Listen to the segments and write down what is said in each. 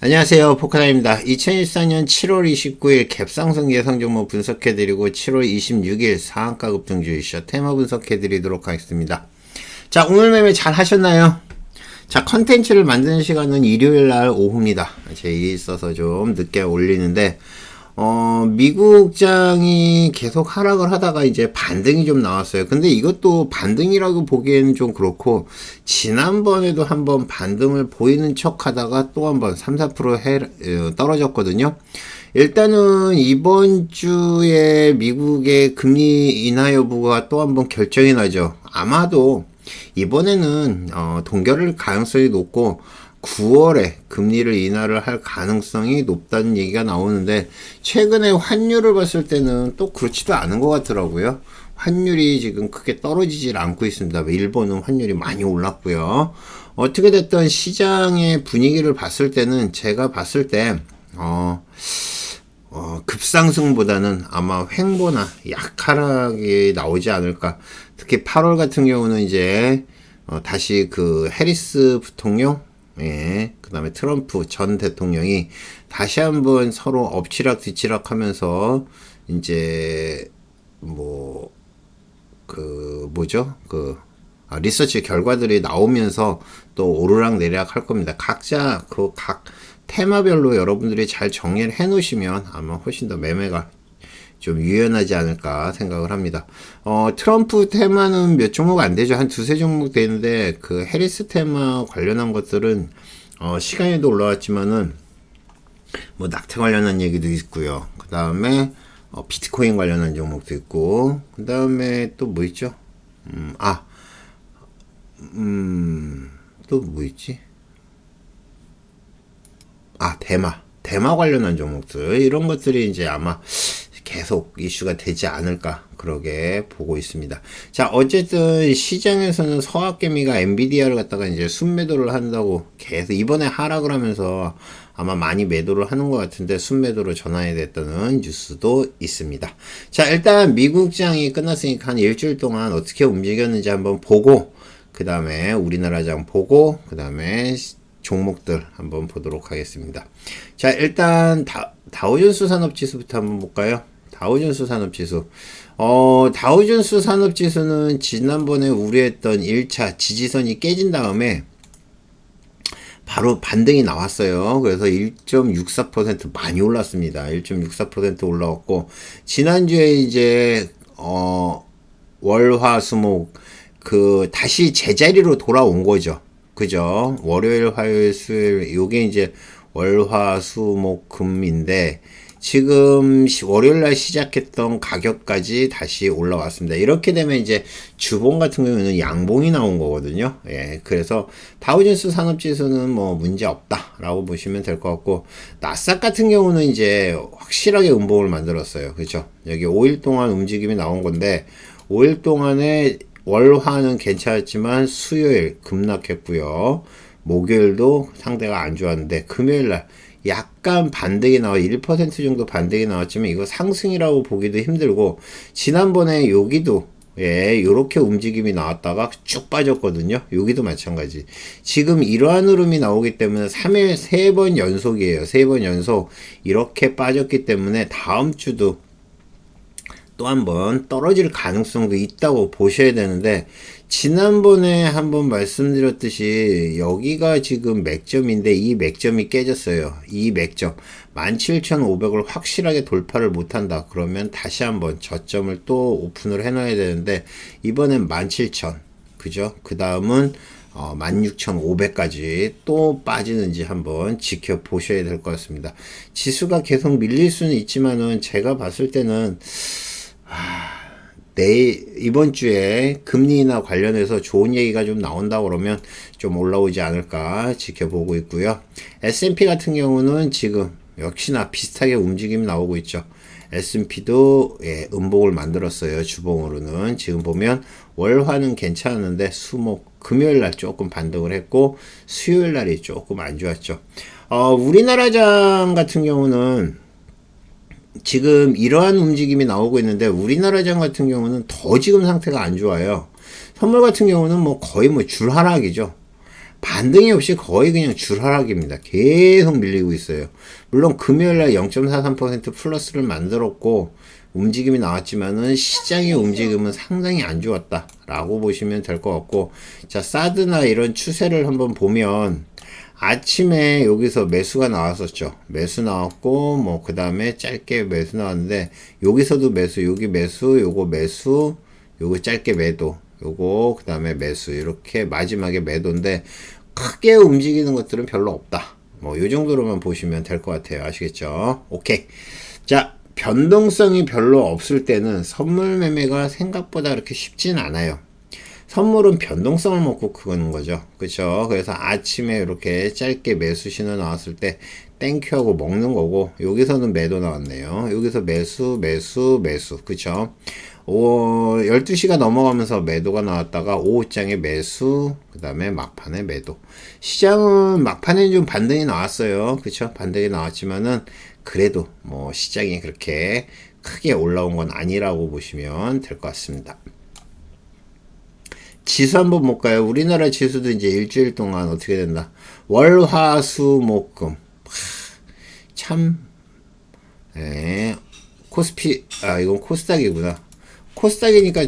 안녕하세요. 포카나입니다. 2014년 7월 29일 갭상승 예상 종목 분석해드리고 7월 26일 상한가 급등 주의셔 테마 분석해드리도록 하겠습니다. 자, 오늘 매매 잘 하셨나요? 자, 컨텐츠를 만드는 시간은 일요일 날 오후입니다. 제 일이 있어서 좀 늦게 올리는데, 어, 미국장이 계속 하락을 하다가 이제 반등이 좀 나왔어요. 근데 이것도 반등이라고 보기에는 좀 그렇고, 지난번에도 한번 반등을 보이는 척 하다가 또 한번 3, 4% 해, 어, 떨어졌거든요. 일단은 이번 주에 미국의 금리 인하 여부가 또 한번 결정이 나죠. 아마도 이번에는 어, 동결을 가능성이 높고 9월에 금리를 인하를 할 가능성이 높다는 얘기가 나오는데 최근에 환율을 봤을 때는 또 그렇지도 않은 것 같더라고요. 환율이 지금 크게 떨어지질 않고 있습니다. 일본은 환율이 많이 올랐고요. 어떻게 됐든 시장의 분위기를 봤을 때는 제가 봤을 때 어, 어, 급상승보다는 아마 횡보나 약하락이 나오지 않을까. 특히 8월 같은 경우는 이제 어, 다시 그 해리스 부통령, 예, 그 다음에 트럼프 전 대통령이 다시 한번 서로 엎치락 뒤치락 하면서 이제 뭐, 그, 뭐죠? 그, 아, 리서치 결과들이 나오면서 또 오르락 내리락 할 겁니다. 각자 그 각 테마별로 여러분들이 잘 정리를 해 놓으시면 아마 훨씬 더 매매가 좀 유연하지 않을까 생각을 합니다. 어, 트럼프 테마는 몇 종목 안 되죠. 한 두세 종목 되는데 그 해리스 테마 관련한 것들은 어, 시간에도 올라왔지만은 뭐 낙태 관련한 얘기도 있고요. 그 다음에 어, 비트코인 관련한 종목도 있고 그 다음에 또 뭐 있죠? 음, 아, 음, 또 뭐 있지? 아, 대마. 대마 관련한 종목들. 이런 것들이 이제 아마 계속 이슈가 되지 않을까. 그러게 보고 있습니다. 자, 어쨌든 시장에서는 서학개미가 엔비디아를 갖다가 이제 순매도를 한다고 계속 이번에 하락을 하면서 아마 많이 매도를 하는 것 같은데 순매도로 전환이 됐다는 뉴스도 있습니다. 자, 일단 미국장이 끝났으니까 한 일주일 동안 어떻게 움직였는지 한번 보고 그 다음에 우리나라 장 보고 그 다음에 종목들 한번 보도록 하겠습니다. 자, 일단 다, 다우존스 산업지수부터 한번 볼까요? 다우존스 산업지수. 어, 다우존스 산업지수는 지난번에 우려했던 1차 지지선이 깨진 다음에 바로 반등이 나왔어요. 그래서 1.64% 많이 올랐습니다. 1.64% 올라왔고, 지난주에 이제, 어, 월 화 수 목, 그, 다시 제자리로 돌아온 거죠. 그죠? 월요일, 화요일, 수요일, 요게 이제 월 화 수 목 금인데 지금 월요일 날 시작했던 가격까지 다시 올라왔습니다. 이렇게 되면 이제 주봉 같은 경우는 양봉이 나온 거거든요. 예. 그래서 다우존스 산업지수는 뭐 문제 없다라고 보시면 될 것 같고 나스닥 같은 경우는 이제 확실하게 음봉을 만들었어요. 그렇죠? 여기 5일 동안 움직임이 나온 건데 5일 동안에 월화는 괜찮았지만 수요일 급락했고요. 목요일도 상대가 안 좋았는데 금요일 날 약간 반등이 나와 1% 정도 반등이 나왔지만 이거 상승이라고 보기도 힘들고 지난번에 여기도 예, 요렇게 움직임이 나왔다가 쭉 빠졌거든요. 여기도 마찬가지. 지금 이러한 흐름이 나오기 때문에 3일 3번 연속이에요. 3번 연속 이렇게 빠졌기 때문에 다음 주도 또 한번 떨어질 가능성도 있다고 보셔야 되는데 지난번에 한번 말씀드렸듯이 여기가 지금 맥점인데 이 맥점이 깨졌어요. 이 맥점 17,500을 확실하게 돌파를 못한다. 그러면 다시 한번 저점을 또 오픈을 해놔야 되는데 이번엔 17,000 그죠? 그 다음은 어, 16,500까지 또 빠지는지 한번 지켜보셔야 될 것 같습니다. 지수가 계속 밀릴 수는 있지만은 제가 봤을 때는 내일 이번 주에 금리 인하 관련해서 좋은 얘기가 좀 나온다 그러면 좀 올라오지 않을까 지켜보고 있고요. S&P 같은 경우는 지금 역시나 비슷하게 움직임이 나오고 있죠. S&P도 예, 음봉을 만들었어요. 주봉으로는 지금 보면 월화는 괜찮았는데 수목 금요일 날 조금 반등을 했고 수요일 날이 조금 안 좋았죠. 어, 우리나라장 같은 경우는 지금 이러한 움직임이 나오고 있는데 우리나라장 같은 경우는 더 지금 상태가 안 좋아요. 선물 같은 경우는 뭐 거의 뭐 줄 하락이죠. 반등이 없이 거의 그냥 줄 하락입니다. 계속 밀리고 있어요. 물론 금요일날 0.43% 플러스를 만들었고 움직임이 나왔지만은 시장의 움직임은 상당히 안 좋았다라고 보시면 될 것 같고 자 사드나 이런 추세를 한번 보면 아침에 여기서 매수가 나왔었죠. 매수 나왔고 뭐 그 다음에 짧게 매수 나왔는데 여기서도 매수, 여기 매수, 요거 매수, 요거 짧게 매도, 요거 그 다음에 매수 이렇게 마지막에 매도인데 크게 움직이는 것들은 별로 없다. 뭐 요 정도로만 보시면 될 것 같아요. 아시겠죠? 오케이. 자 변동성이 별로 없을 때는 선물 매매가 생각보다 그렇게 쉽진 않아요. 선물은 변동성을 먹고 크는 거죠. 그렇죠? 그래서 아침에 이렇게 짧게 매수 신호 나왔을 때 땡큐하고 먹는 거고 여기서는 매도 나왔네요. 여기서 매수, 매수, 매수. 그렇죠? 오, 12시가 넘어가면서 매도가 나왔다가 오후장에 매수, 그 다음에 막판에 매도. 시장은 막판에 좀 반등이 나왔어요. 그쵸? 반등이 나왔지만은, 그래도 뭐 시장이 그렇게 크게 올라온 건 아니라고 보시면 될 것 같습니다. 지수 한번 볼까요? 우리나라 지수도 이제 일주일 동안 어떻게 된다. 월, 화, 수, 목, 금. 참, 예, 코스피, 아, 이건 코스닥이구나. 코스닥이니까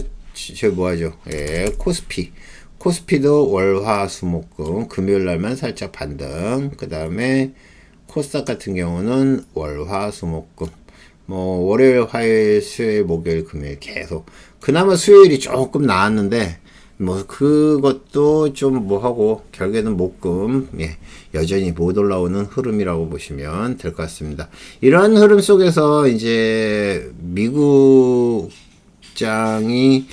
저 뭐하죠? 예, 코스피. 코스피도 월, 화, 수, 목, 금. 금요일 날만 살짝 반등. 그 다음에 코스닥 같은 경우는 월, 화, 수, 목, 금. 뭐, 월요일, 화요일, 수요일, 목요일, 금요일 계속. 그나마 수요일이 조금 나았는데, 뭐 그것도 좀 뭐하고 결국에는 목금 예, 여전히 못 올라오는 흐름이라고 보시면 될 것 같습니다. 이러한 흐름 속에서 이제 미국 장이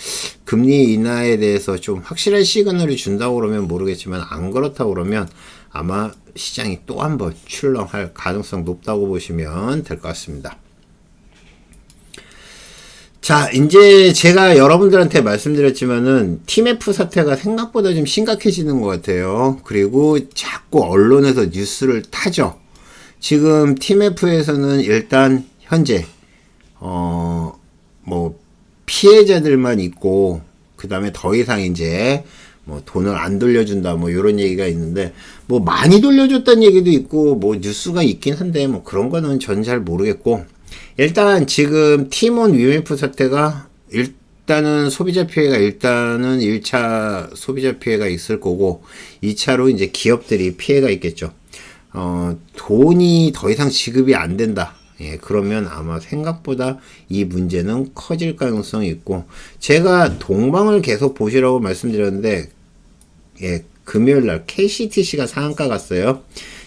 금리 인하에 대해서 좀 확실한 시그널을 준다고 그러면 모르겠지만 안 그렇다고 그러면 아마 시장이 또 한번 출렁할 가능성 높다고 보시면 될 것 같습니다. 자, 이제 제가 여러분들한테 말씀드렸지만은 TMF 사태가 생각보다 좀 심각해지는 것 같아요. 그리고 자꾸 언론에서 뉴스를 타죠. 지금 TMF에서는 일단 현재 어 뭐 피해자들만 있고 그 다음에 더 이상 이제 뭐 돈을 안 돌려준다 뭐 이런 얘기가 있는데 뭐 많이 돌려줬다는 얘기도 있고 뭐 뉴스가 있긴 한데 뭐 그런 거는 전 잘 모르겠고 일단 지금 티몬 UMF 사태가 일단은 소비자 피해가 일단은 1차 소비자 피해가 있을 거고 2차로 이제 기업들이 피해가 있겠죠. 어, 돈이 더 이상 지급이 안 된다. 예, 그러면 아마 생각보다 이 문제는 커질 가능성이 있고, 제가 동방을 계속 보시라고 말씀드렸는데, 예, 금요일 날 KCTC가 상한가 갔어요.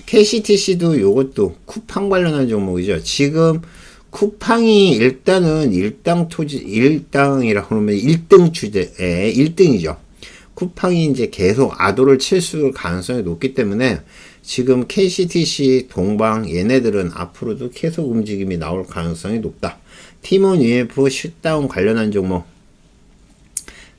KCTC도 요것도 쿠팡 관련한 종목이죠. 지금 쿠팡이 일단은 일당 토지, 일당이라 그러면 1등 주제, 에 1등이죠. 쿠팡이 이제 계속 아도를 칠 수 가능성이 높기 때문에 지금 KCTC, 동방 얘네들은 앞으로도 계속 움직임이 나올 가능성이 높다. 티몬 UF 슛다운 관련한 종목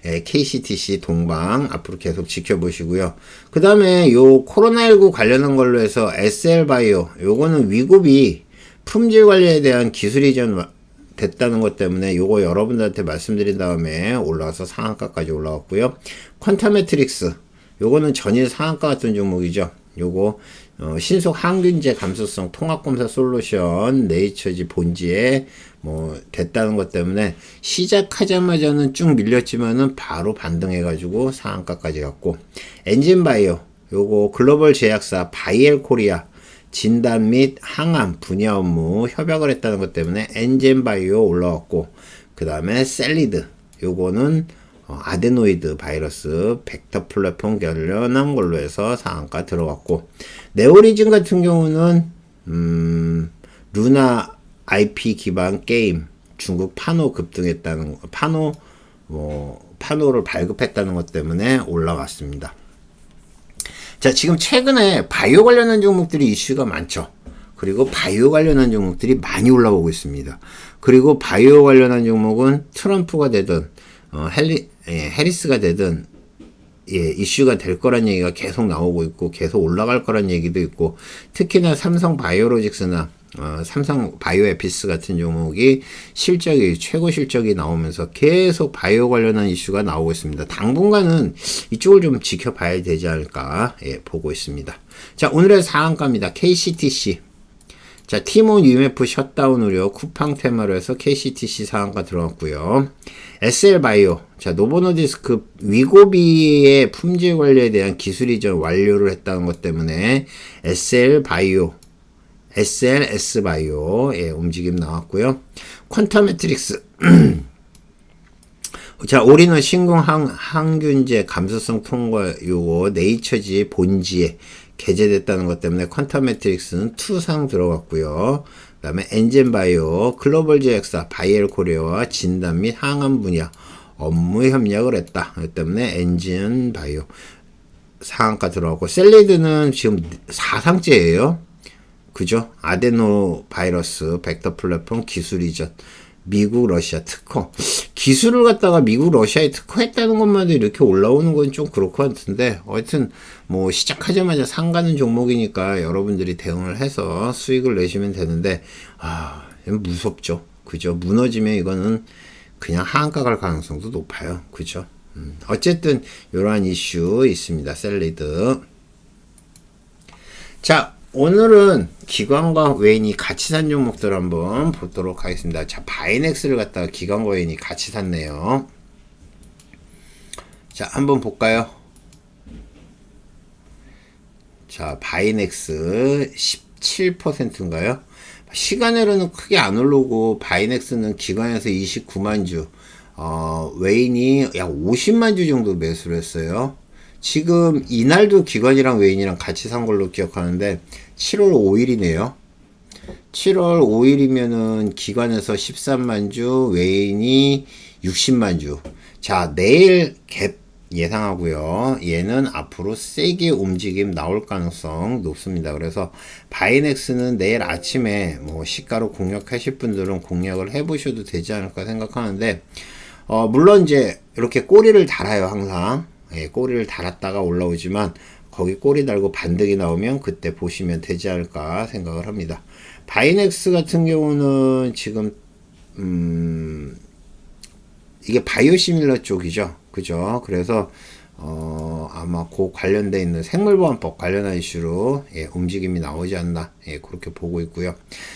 예, KCTC 동방 앞으로 계속 지켜보시고요. 그 다음에 요 코로나19 관련한 걸로 해서 SL바이오 요거는 위급이 품질 관리에 대한 기술 이전 됐다는 것 때문에 요거 여러분들한테 말씀드린 다음에 올라와서 상한가까지 올라왔고요. 퀀타메트릭스 요거는 전일 상한가 같은 종목이죠. 요거 어, 신속 항균제 감수성 통합검사 솔루션 네이처지 본지에 뭐 됐다는 것 때문에 시작하자마자는 쭉 밀렸지만은 바로 반등해가지고 상한가까지 갔고 엔진바이오 요거 글로벌 제약사 바이엘 코리아 진단 및 항암 분야 업무 협약을 했다는 것 때문에 엔젠바이오 올라왔고 그 다음에 셀리드 요거는 어, 아데노이드 바이러스 벡터 플랫폼 관련한 걸로 해서 상한가 들어갔고 네오리즘 같은 경우는 음, 루나 IP 기반 게임 중국 파노 급등했다는 파노 뭐 파노를 발급했다는 것 때문에 올라갔습니다. 자, 지금 최근에 바이오 관련한 종목들이 이슈가 많죠. 그리고 바이오 관련한 종목들이 많이 올라오고 있습니다. 그리고 바이오 관련한 종목은 트럼프가 되든 어, 헬리, 예, 해리스가 되든 예, 이슈가 될 거란 얘기가 계속 나오고 있고 계속 올라갈 거란 얘기도 있고 특히나 삼성 바이오로직스나 어, 삼성 바이오에피스 같은 종목이 실적이 최고 실적이 나오면서 계속 바이오 관련한 이슈가 나오고 있습니다. 당분간은 이쪽을 좀 지켜봐야 되지 않을까 예, 보고 있습니다. 자 오늘의 상한가입니다. KCTC 자, 티몬 UMF 셧다운 우려 쿠팡 테마로 해서 KCTC 상한가 들어갔고요. SL바이오, 자, 노보노디스크 위고비의 품질 관리에 대한 기술 이전 완료를 했다는 것 때문에 SL바이오, SLS바이오, 예, 움직임 나왔고요. 퀀텀 매트릭스, 자, 올인원 신궁 항, 항균제 감수성 통과 요거 네이처지 본지에 게재됐다는 것 때문에 퀀텀 매트릭스는 투상 들어갔고요. 그 다음에 엔젠 바이오, 글로벌 제약사, 바이엘 코리아와 진단 및 항암 분야 업무 협력을 했다. 그 때문에 엔진 바이오 상한가 들어갔고 셀리드는 지금 4상째예요. 그죠? 아데노 바이러스 벡터 플랫폼 기술 이전. 미국 러시아 특허. 기술을 갖다가 미국 러시아에 특허했다는 것만도 이렇게 올라오는 건 좀 그렇고 같은데 하여튼 뭐 시작하자마자 상가는 종목이니까 여러분들이 대응을 해서 수익을 내시면 되는데 아 무섭죠. 그죠? 무너지면 이거는 그냥 하한가 갈 가능성도 높아요. 그죠? 음, 어쨌든 이러한 이슈 있습니다. 셀리드. 자 오늘은 기관과 외인이 같이 산 종목들 한번 보도록 하겠습니다. 자, 바이넥스를 갖다가 기관과 외인이 같이 샀네요. 자, 한번 볼까요? 자, 바이넥스 17%인가요? 시간으로는 크게 안 오르고 바이넥스는 기관에서 29만 주, 어, 외인이 약 50만 주 정도 매수를 했어요. 지금 이날도 기관이랑 외인이랑 같이 산 걸로 기억하는데 7월 5일이네요. 7월 5일이면은 기관에서 13만 주, 외인이 60만 주. 자, 내일 갭 예상하고요. 얘는 앞으로 세게 움직임 나올 가능성 높습니다. 그래서 바이넥스는 내일 아침에 뭐 시가로 공략하실 분들은 공략을 해보셔도 되지 않을까 생각하는데 어, 물론 이제 이렇게 꼬리를 달아요 항상 예, 꼬리를 달았다가 올라오지만 거기 꼬리 달고 반등이 나오면 그때 보시면 되지 않을까 생각을 합니다. 바이넥스 같은 경우는 지금 음 이게 바이오시밀러 쪽이죠. 그죠? 그래서 어, 아마 그 관련돼 있는 생물보안법 관련한 이슈로 예, 움직임이 나오지 않나 예, 그렇게 보고 있고요.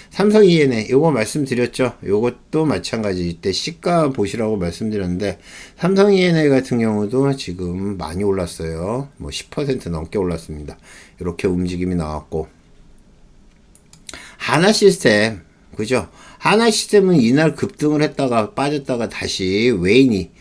삼성 ENA 요거 말씀드렸죠. 요것도 마찬가지 이때 시가 보시라고 말씀드렸는데 삼성 ENA 같은 경우도 지금 많이 올랐어요. 뭐 10% 넘게 올랐습니다. 이렇게 움직임이 나왔고 하나 시스템 그죠? 하나 시스템은 이날 급등을 했다가 빠졌다가 다시 웨인이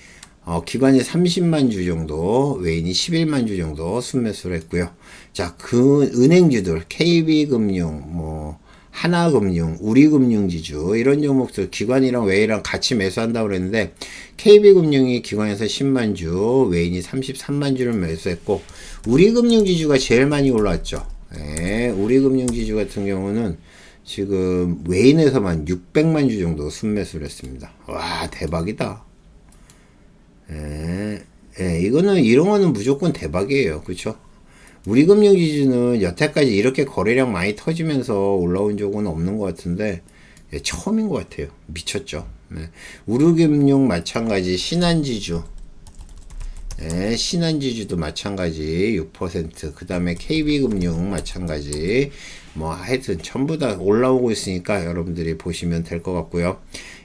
어, 기관이 30만 주 정도, 외인이 11만 주 정도 순매수를 했고요. 자, 그 은행주들, KB금융, 뭐, 하나금융, 우리금융지주 이런 종목들 기관이랑 외인이랑 같이 매수한다고 그랬는데 KB금융이 기관에서 10만 주, 외인이 33만 주를 매수했고 우리금융지주가 제일 많이 올랐죠. 예, 우리금융지주 같은 경우는 지금 외인에서만 600만 주 정도 순매수를 했습니다. 와 대박이다. 예, 예, 이거는 이런 거는 무조건 대박이에요. 그렇죠? 우리 금융지주는 여태까지 이렇게 거래량 많이 터지면서 올라온 적은 없는 것 같은데 예, 처음인 것 같아요. 미쳤죠. 네. 우리금융 마찬가지 신한지주 예, 신한지주도 마찬가지 6%그 다음에 KB금융 마찬가지 뭐 하여튼 전부 다 올라오고 있으니까 여러분들이 보시면 될 것 같고요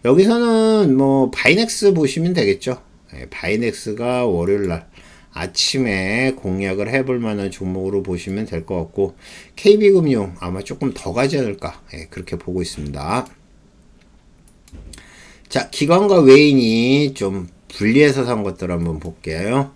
여기서는 뭐 바이넥스 보시면 되겠죠 예, 바이넥스가 월요일 날 아침에 공략을 해볼 만한 종목으로 보시면 될 것 같고 KB금융 아마 조금 더 가지 않을까 예, 그렇게 보고 있습니다. 자 기관과 외인이 좀 분리해서 산 것들 한번 볼게요.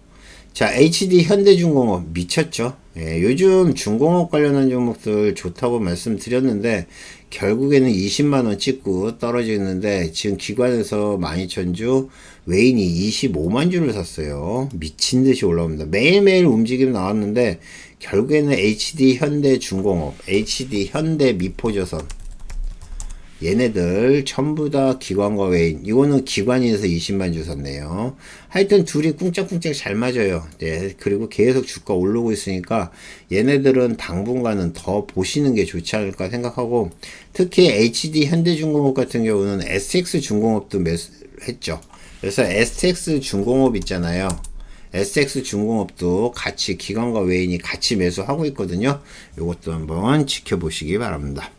자 HD 현대중공업 미쳤죠. 예, 요즘 중공업 관련한 종목들 좋다고 말씀드렸는데 결국에는 20만 원 찍고 떨어지는데 지금 기관에서 12,000주 외인이 25만 주를 샀어요. 미친 듯이 올라옵니다. 매일매일 움직임 나왔는데 결국에는 HD 현대 중공업, HD 현대 미포조선 얘네들 전부 다 기관과 외인. 이거는 기관에서 20만 주 샀네요. 하여튼 둘이 꿍짝꿍짝 잘 맞아요. 네. 그리고 계속 주가 오르고 있으니까 얘네들은 당분간은 더 보시는 게 좋지 않을까 생각하고 특히 HD 현대중공업 같은 경우는 SX 중공업도 매, 했죠. 그래서 SX 중공업 있잖아요. SX 중공업도 같이 기관과 외인이 같이 매수하고 있거든요. 이것도 한번 지켜보시기 바랍니다.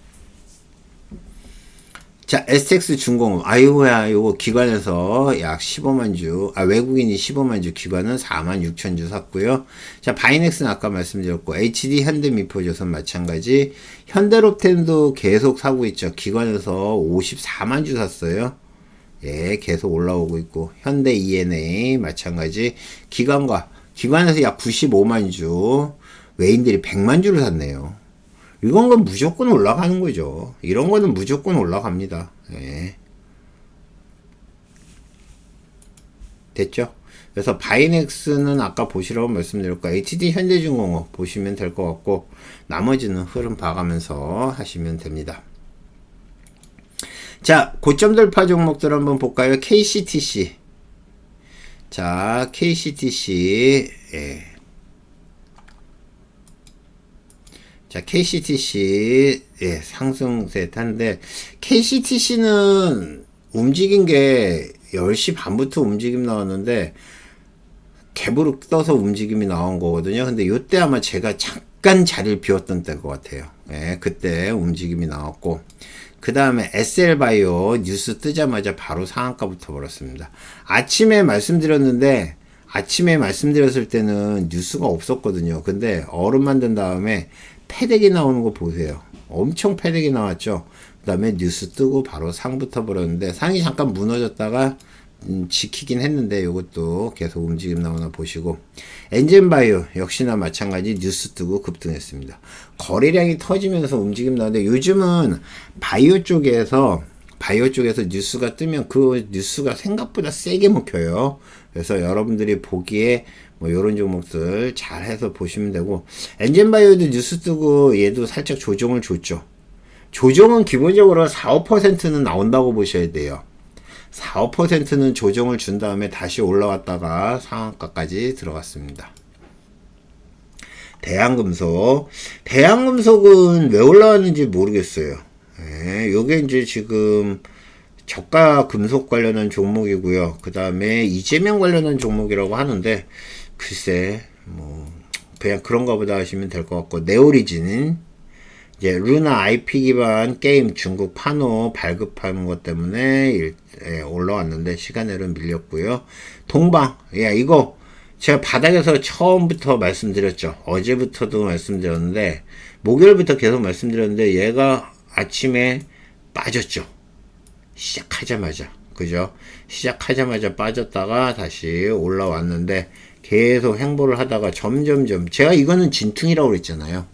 자, SX 중공업. 아이고야, 요거 기관에서 약 15만 주, 아, 외국인이 15만 주, 기관은 4만 6천 주 샀고요. 자, 바이넥스는 아까 말씀드렸고, HD 현대 미포조선 마찬가지. 현대롭텐도 계속 사고 있죠. 기관에서 54만 주 샀어요. 예, 계속 올라오고 있고, 현대 ENA 마찬가지. 기관과, 기관에서 약 95만 주, 외인들이 100만 주를 샀네요. 이건 건 무조건 올라가는 거죠. 이런 거는 무조건 올라갑니다. 예. 됐죠? 그래서 바이넥스는 아까 보시라고 말씀드렸고 HD 현대중공업 보시면 될 것 같고 나머지는 흐름 봐가면서 하시면 됩니다. 자, 고점 돌파 종목들 한번 볼까요? KCTC. 자, KCTC. 예. 자, KCTC, 예, 상승세 탄데, KCTC는 움직인 게 10시 반부터 움직임 나왔는데, 개부룩 떠서 움직임이 나온 거거든요. 근데 요때 아마 제가 잠깐 자리를 비웠던 때일 것 같아요. 예, 그때 움직임이 나왔고, 그 다음에 SL바이오 뉴스 뜨자마자 바로 상한가부터 벌었습니다. 아침에 말씀드렸는데, 아침에 말씀드렸을 때는 뉴스가 없었거든요. 근데 얼음 만든 다음에 패덱이 나오는 거 보세요. 엄청 패덱이 나왔죠. 그 다음에 뉴스 뜨고 바로 상부터 벌었는데 상이 잠깐 무너졌다가 음, 지키긴 했는데 이것도 계속 움직임 나오나 보시고 엔젠바이오 역시나 마찬가지 뉴스 뜨고 급등했습니다. 거래량이 터지면서 움직임 나오는데 요즘은 바이오 쪽에서 바이오 쪽에서 뉴스가 뜨면 그 뉴스가 생각보다 세게 먹혀요. 그래서 여러분들이 보기에 뭐 요런 종목들 잘 해서 보시면 되고 엔젠바이오도 뉴스 뜨고 얘도 살짝 조정을 줬죠. 조정은 기본적으로 4, 5%는 나온다고 보셔야 돼요. 4, 5%는 조정을 준 다음에 다시 올라왔다가 상한가까지 들어갔습니다. 대한금속. 대한금속은 왜 올라왔는지 모르겠어요. 예, 요게 이제 지금 저가 금속 관련한 종목이고요. 그 다음에 이재명 관련한 종목이라고 하는데 글쎄 뭐 그냥 그런가 보다 하시면 될 것 같고 네오리진은 이제 루나 IP 기반 게임 중국 판호 발급하는 것 때문에 일, 예, 올라왔는데 시간으로 밀렸고요. 동방 야 이거 제가 바닥에서 처음부터 말씀드렸죠. 어제부터도 말씀드렸는데 목요일부터 계속 말씀드렸는데 얘가 아침에 빠졌죠. 시작하자마자 그죠? 시작하자마자 빠졌다가 다시 올라왔는데 계속 행보를 하다가 점점점 제가 이거는 진퉁이라고 그랬잖아요.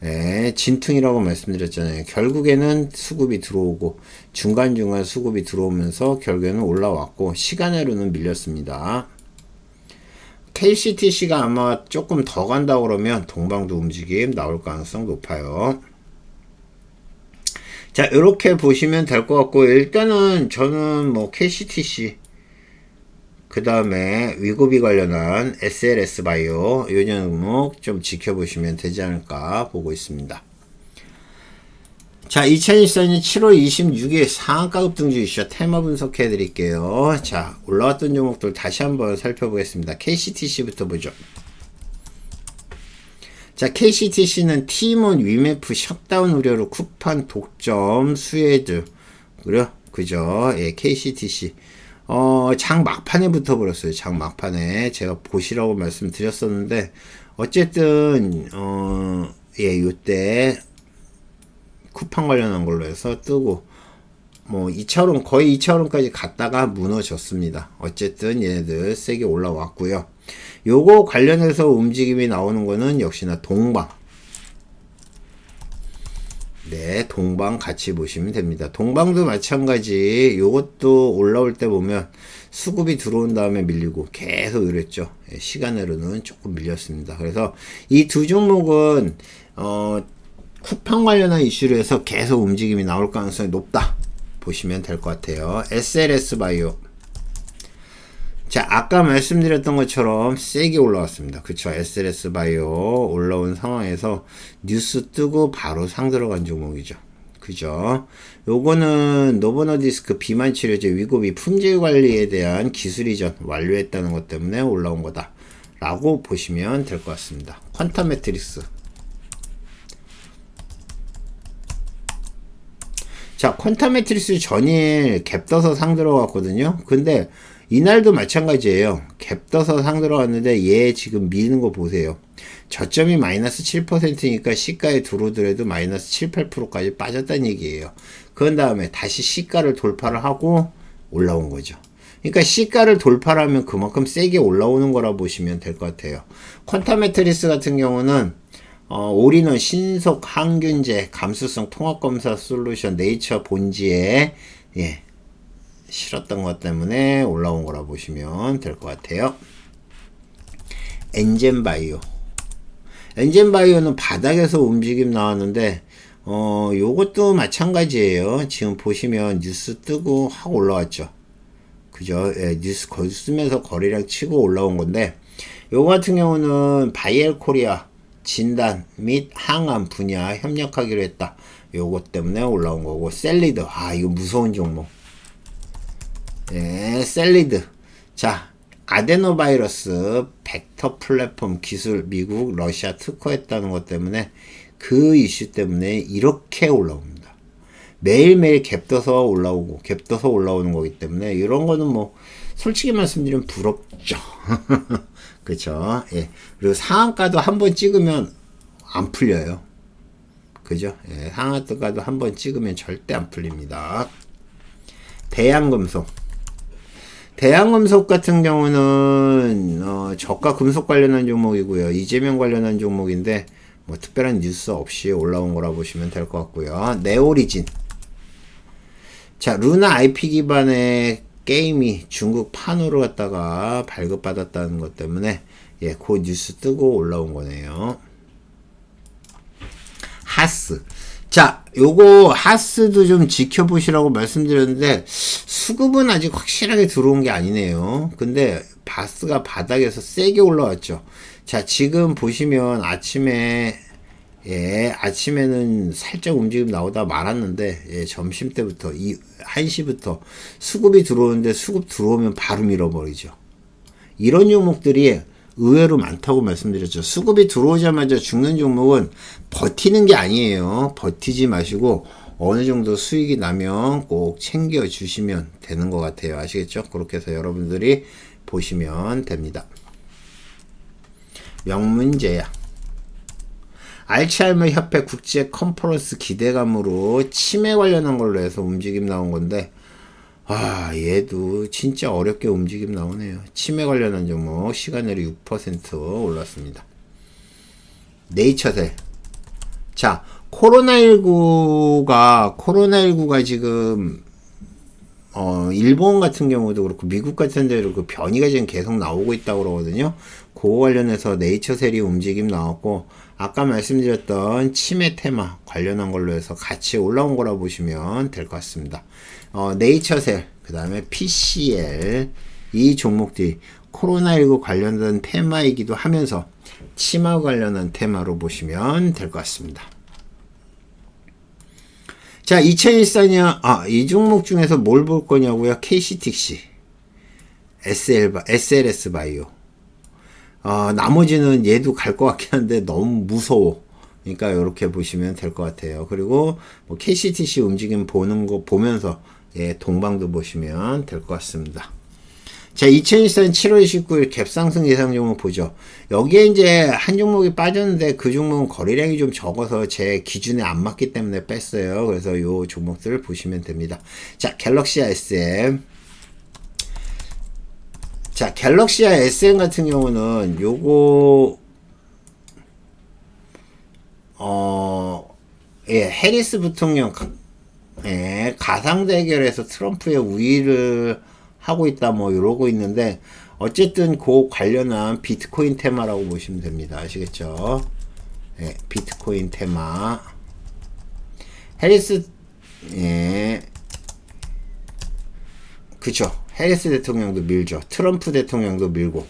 네, 진퉁이라고 말씀드렸잖아요. 결국에는 수급이 들어오고 중간중간 수급이 들어오면서 결국에는 올라왔고 시간으로는 밀렸습니다. KCTC가 아마 조금 더 간다 그러면 동방도 움직임 나올 가능성 높아요. 자, 이렇게 보시면 될 것 같고, 일단은 저는 뭐 KCTC, 그 다음에 위고비 관련한 SLS 바이오, 요 종목 좀 지켜보시면 되지 않을까 보고 있습니다. 자, 2024년 7월 26일 상한가 급 등주 이슈 테마 분석해 드릴게요. 자, 올라왔던 종목들 다시 한번 살펴보겠습니다. KCTC부터 보죠. 자, KCTC는 티몬 위메프 셧다운 우려로 쿠판 독점 수혜드 그래 그죠? 예, KCTC 어, 장 막판에 붙어버렸어요. 장 막판에 제가 보시라고 말씀드렸었는데 어쨌든 어, 예, 요때 쿠팡 관련한 걸로 해서 뜨고 뭐 2차원 거의 2차원까지 갔다가 무너졌습니다. 어쨌든 얘네들 세게 올라왔고요. 요거 관련해서 움직임이 나오는 거는 역시나 동방. 네, 동방 같이 보시면 됩니다. 동방도 마찬가지. 요것도 올라올 때 보면 수급이 들어온 다음에 밀리고 계속 이랬죠. 예, 시간으로는 조금 밀렸습니다. 그래서 이 두 종목은 어 쿠팡 관련한 이슈로 해서 계속 움직임이 나올 가능성이 높다. 보시면 될 것 같아요. SLS 바이오. 자, 아까 말씀드렸던 것처럼 세게 올라왔습니다. 그쵸. SLS 바이오 올라온 상황에서 뉴스 뜨고 바로 상 들어간 종목이죠. 그죠. 요거는 노버너디스크 비만 치료제 위고비 품질 관리에 대한 기술 이전 완료했다는 것 때문에 올라온 거다. 라고 보시면 될 것 같습니다. 퀀텀 매트릭스. 자, 퀀텀 매트릭스 전일 갭 떠서 상 들어갔거든요. 근데 이날도 마찬가지예요. 갭 떠서 상 들어갔는데 얘 지금 미는 거 보세요. 저점이 마이너스 7%니까 시가에 들어오더라도 마이너스 7, 8%까지 빠졌다는 얘기예요. 그런 다음에 다시 시가를 돌파를 하고 올라온 거죠. 그러니까 시가를 돌파를 하면 그만큼 세게 올라오는 거라 보시면 될 것 같아요. 퀀타 매트리스 같은 경우는 어, 올인원 신속 항균제 감수성 통합검사 솔루션 네이처 본지에 예, 실었던 것 때문에 올라온 거라 보시면 될 것 같아요. 엔젠바이오 엔젠바이오는 바닥에서 움직임 나왔는데 어 요것도 마찬가지예요. 지금 보시면 뉴스 뜨고 확 올라왔죠. 그죠? 예, 뉴스 거 쓰면서 거리량 치고 올라온 건데 요거 같은 경우는 바이엘 코리아 진단 및 항암 분야 협력하기로 했다. 요거 때문에 올라온 거고 셀리드 아 이거 무서운 종목 예, 셀리드 자 아데노바이러스 벡터 플랫폼 기술 미국 러시아 특허했다는 것 때문에 그 이슈 때문에 이렇게 올라옵니다. 매일매일 갭떠서 올라오고 갭떠서 올라오는 거기 때문에 이런 거는 뭐 솔직히 말씀드리면 부럽죠. 그죠? 예. 그리고 상한가도 한 번 찍으면 안 풀려요. 그죠? 예. 상한가도 한 번 찍으면 절대 안 풀립니다. 대양금속. 대양금속 같은 경우는 어, 저가 금속 관련한 종목이고요. 이재명 관련한 종목인데 뭐 특별한 뉴스 없이 올라온 거라 보시면 될 것 같고요. 네오리진. 자, 루나 IP 기반의 게임이 중국 판으로 갔다가 발급받았다는 것 때문에 예, 그 뉴스 뜨고 올라온 거네요. 하스. 자, 요거 하스도 좀 지켜보시라고 말씀드렸는데 수급은 아직 확실하게 들어온 게 아니네요. 근데 바스가 바닥에서 세게 올라왔죠. 자, 지금 보시면 아침에 예, 아침에는 살짝 움직임 나오다 말았는데 예, 점심 때부터 이 1시부터 수급이 들어오는데 수급 들어오면 바로 밀어버리죠. 이런 종목들이 의외로 많다고 말씀드렸죠. 수급이 들어오자마자 죽는 종목은 버티는 게 아니에요. 버티지 마시고 어느 정도 수익이 나면 꼭 챙겨 주시면 되는 것 같아요. 아시겠죠? 그렇게 해서 여러분들이 보시면 됩니다. 명문제약. 알츠하이머 협회 국제 컨퍼런스 기대감으로 치매 관련한 걸로 해서 움직임 나온 건데 아 얘도 진짜 어렵게 움직임 나오네요. 치매 관련한 종목 시간으로 6% 올랐습니다. 네이처셀. 자 코로나19가 코로나19가 지금 어 일본 같은 경우도 그렇고 미국 같은 데도 그 변이가 지금 계속 나오고 있다고 그러거든요. 그거 관련해서 네이처셀이 움직임 나왔고 아까 말씀드렸던 치매 테마 관련한 걸로 해서 같이 올라온 거라 보시면 될 것 같습니다. 어, 네이처셀, 그 다음에 PCL, 이 종목들이 코로나19 관련된 테마이기도 하면서 치마 관련한 테마로 보시면 될 것 같습니다. 자, 2014년, 아, 이 종목 중에서 뭘 볼 거냐고요? KCTC, SL, SLS 바이오. 어, 나머지는 얘도 갈 것 같긴 한데 너무 무서워. 그러니까 이렇게 보시면 될 것 같아요. 그리고 뭐 KCTC 움직임 보는 거 보면서 예, 동방도 보시면 될 것 같습니다. 자, 2024년 7월 29일 갭상승 예상 종목 보죠. 여기에 이제 한 종목이 빠졌는데 그 종목은 거래량이 좀 적어서 제 기준에 안 맞기 때문에 뺐어요. 그래서 요 종목들을 보시면 됩니다. 자, 갤럭시 SM. 자, 갤럭시아 SM 같은 경우는 요거 어, 예, 해리스 부통령 예, 가상 대결에서 트럼프의 우위를 하고 있다 뭐 이러고 있는데 어쨌든 그 관련한 비트코인 테마라고 보시면 됩니다. 아시겠죠? 예, 비트코인 테마. 해리스 예 그쵸 해리스 대통령도 밀죠 트럼프 대통령도 밀고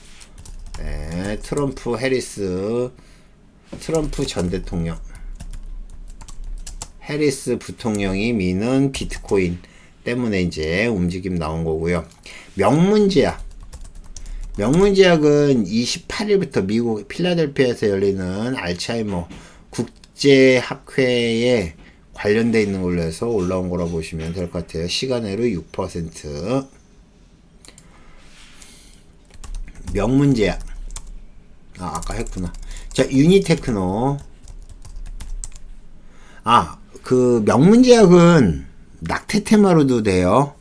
예, 트럼프 해리스 트럼프 전 대통령 해리스 부통령이 미는 비트코인 때문에 이제 움직임 나온 거고요. 명문제약. 명문제약은 28일부터 미국 필라델피아에서 열리는 알츠하이머 국제학회에 관련돼 있는 걸로 해서 올라온 거라 보시면 될 것 같아요. 시간으로 6%. 명문제약. 아, 아까 했구나. 자, 유니테크노. 아, 그 명문제약은 낙태 테마로도 돼요.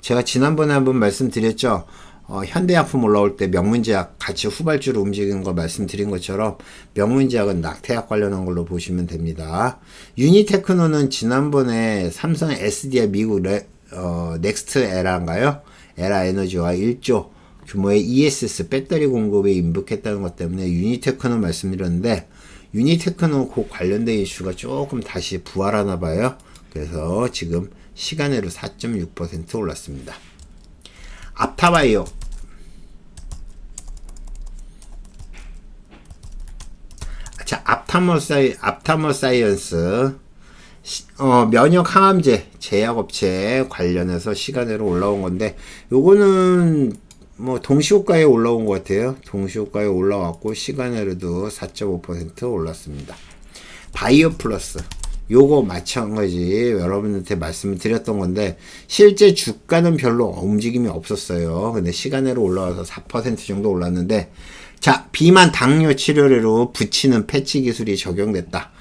제가 지난번에 한번 말씀드렸죠. 어, 현대약품 올라올 때 명문제약 같이 후발주로 움직이는 거 말씀드린 것처럼 명문제약은 낙태약 관련한 걸로 보시면 됩니다. 유니테크노는 지난번에 삼성 SDI 미국 레, 어, 넥스트 에라인가요? 에라 에너지와 1조 규모의 ESS 배터리 공급에 임북했다는 것 때문에 유니테크노 말씀드렸는데 유니테크는 그 관련된 이슈가 조금 다시 부활하나 봐요. 그래서 지금 시간으로 4.6% 올랐습니다. 앞타바이오 자, 앞타머 사이 앞타머 사이언스 어, 면역 항암제 제약업체 관련해서 시간으로 올라온 건데 요거는 뭐 동시호가에 올라온 것 같아요. 동시호가에 올라왔고 시간으로도 4.5% 올랐습니다. 바이오 플러스 요거 마찬가지 여러분한테 말씀을 드렸던 건데 실제 주가는 별로 움직임이 없었어요. 근데 시간으로 올라와서 4% 정도 올랐는데 자 비만 당뇨 치료제로 붙이는 패치 기술이 적용됐다.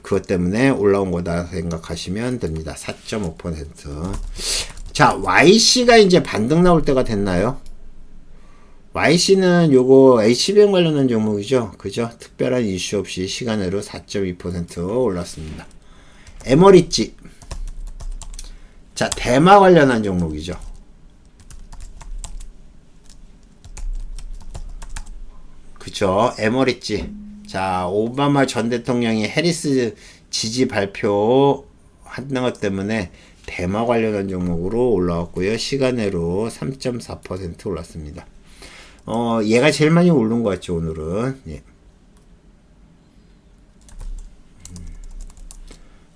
그것 때문에 올라온 거다 생각하시면 됩니다. 4.5%자 YC가 이제 반등 나올 때가 됐나요? YC는 요거 HBM 관련한 종목이죠. 그죠? 특별한 이슈 없이 시간으로 4.2% 올랐습니다. 에머리지. 자, 대마 관련한 종목이죠. 그쵸? 에머리지. 자, 오바마 전 대통령이 해리스 지지 발표 한다는 것 때문에 대마 관련한 종목으로 올라왔고요. 시간으로 3.4% 올랐습니다. 어, 얘가 제일 많이 오른 것 같죠, 오늘은. 예.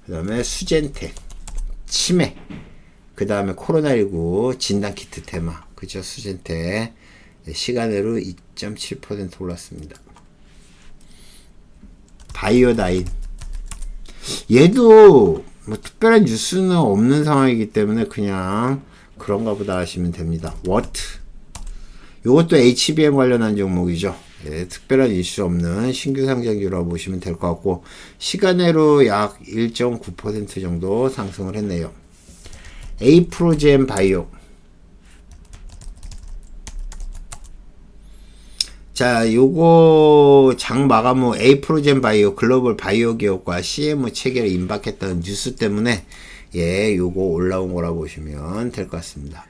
그 다음에 수젠테, 치매, 그 다음에 코로나19 진단키트 테마, 그죠, 수젠테. 예, 시간으로 2.7% 올랐습니다. 바이오다인. 얘도 뭐 특별한 뉴스는 없는 상황이기 때문에 그냥 그런가 보다 하시면 됩니다. 워트. 이것도 HBM 관련한 종목이죠. 예, 특별한 이슈 없는 신규 상장주라고 보시면 될 것 같고 시간으로 약 1.9% 정도 상승을 했네요. 에이프로젠 바이오 자, 요거 장 마감 후 에이프로젠 바이오 글로벌 바이오 기업과 CMO 체결을 임박했다는 뉴스 때문에 예, 요거 올라온 거라 보시면 될 것 같습니다.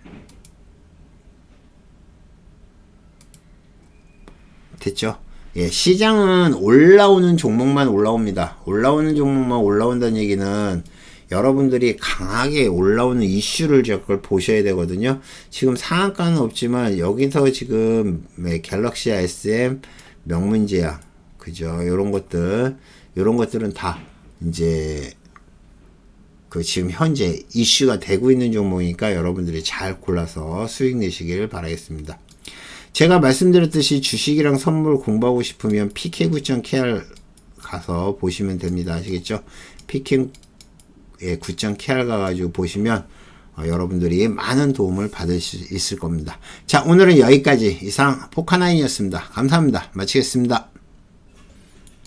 됐죠? 예, 시장은 올라오는 종목만 올라옵니다. 올라오는 종목만 올라온다는 얘기는 여러분들이 강하게 올라오는 이슈를 적을 보셔야 되거든요. 지금 상한가는 없지만 여기서 지금 네, 갤럭시 SM 명문제약 그죠? 요런 것들 요런 것들은 다 이제 그 지금 현재 이슈가 되고 있는 종목이니까 여러분들이 잘 골라서 수익 내시길 바라겠습니다. 제가 말씀드렸듯이 주식이랑 선물 공부하고 싶으면 pk9.kr 가서 보시면 됩니다. 아시겠죠? pk9.kr 가가지고 보시면 어, 여러분들이 많은 도움을 받을 수 있을 겁니다. 자, 오늘은 여기까지 이상 포카나인이었습니다. 감사합니다. 마치겠습니다.